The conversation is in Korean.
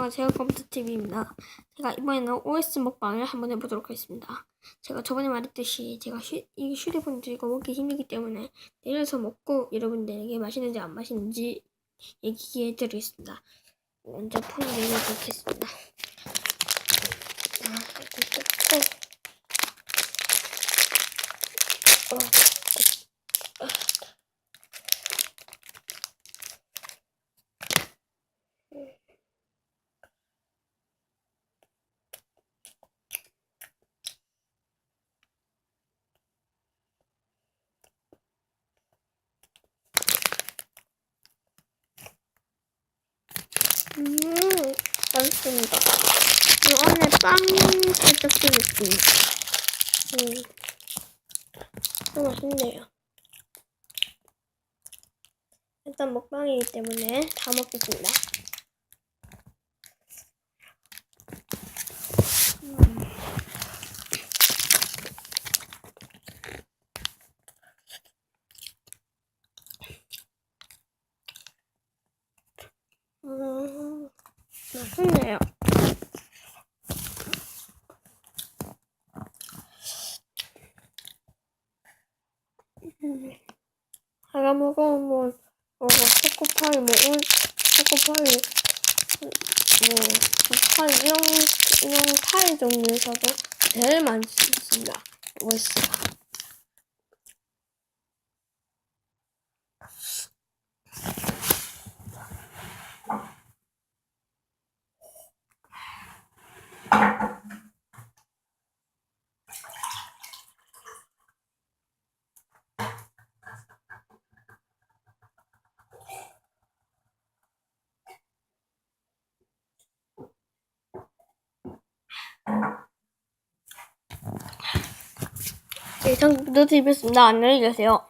안녕하세요 컴퓨터TV입니다. 제가 이번에는 OS 먹방을 한번 해보도록 하겠습니다. 제가 저번에 말했듯이 제가 휴, 이 휴대폰 들고 먹기 힘들기 때문에 내려서 먹고 여러분들에게 맛있는지 안 맛있는지 얘기해 드리겠습니다. 먼저 폰을 내려놓겠습니다. 아, 이렇게 어. 음, 맛있습니다. 이 안에 빵 살짝 들어있습니다. 음, 또 맛있네요. 일단 먹방이기 때문에 다 먹겠습니다. 음. 음, 맛있네요. 음, 하나 먹으면 뭐, 뭐, 초코파이, 뭐, 울, 초코파이, 뭐, 파이, 이런, 이런 파이 종류에서도 제일 맛있습니다. 맛있어요. 이상 부터 드리겠습니다. 안녕히 계세요.